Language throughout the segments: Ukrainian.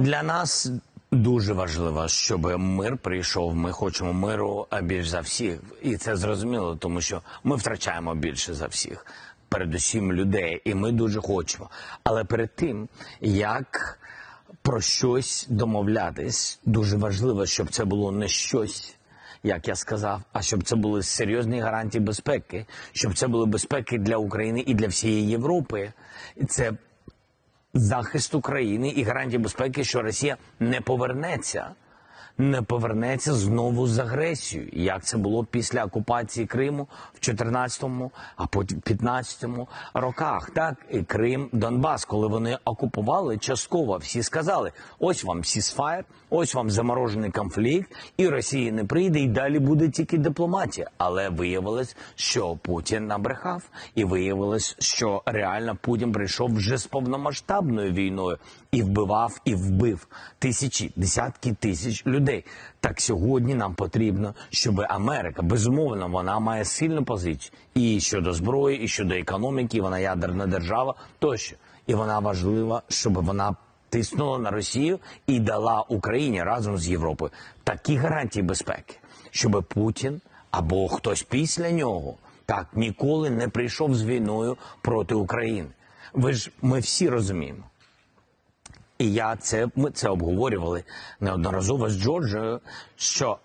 Для нас дуже важливо, щоб мир прийшов. Ми хочемо миру більш за всіх, і це зрозуміло, тому що ми втрачаємо більше за всіх, передусім людей, і ми дуже хочемо. Але перед тим як про щось домовлятись, дуже важливо, щоб це було не щось. Як я сказав, а щоб це були серйозні гарантії безпеки, щоб це були безпеки для України і для всієї Європи. Це захист України і гарантії безпеки, що Росія не повернеться, не повернеться знову з агресією, як це було після окупації Криму в 14-му, а потім 15-му роках. Так і Крим, Донбас, коли вони окупували частково, всі сказали: ось вам сісфайр, ось вам заморожений конфлікт, і Росії не прийде, і далі буде тільки дипломатія. Але виявилось, що Путін набрехав, і виявилось, що реально Путін прийшов вже з повномасштабною війною і вбивав, і вбив тисячі, десятки тисяч людей. Так сьогодні нам потрібно, щоб Америка безумовно вона має сильну позицію і щодо зброї, і щодо економіки. Вона ядерна держава тощо, і вона важлива, щоб вона тиснула на Росію і дала Україні разом з Європою такі гарантії безпеки, щоб Путін або хтось після нього так ніколи не прийшов з війною проти України. Ви ж ми всі розуміємо. І я це ми це обговорювали неодноразово з Джорджою. Що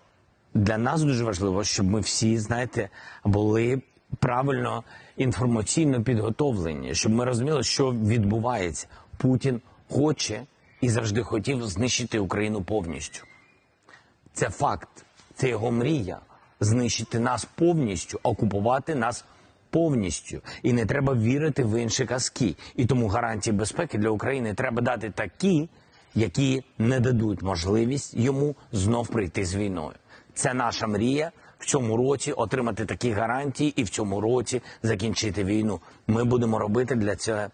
для нас дуже важливо, щоб ми всі, знаєте, були правильно інформаційно підготовлені, щоб ми розуміли, що відбувається. Путін хоче і завжди хотів знищити Україну повністю. Це факт, це його мрія знищити нас повністю, окупувати нас повністю. І не треба вірити в інші казки. І тому гарантії безпеки для України треба дати такі, які не дадуть можливість йому знов прийти з війною. Це наша мрія в цьому році отримати такі гарантії і в цьому році закінчити війну. Ми будемо робити для цього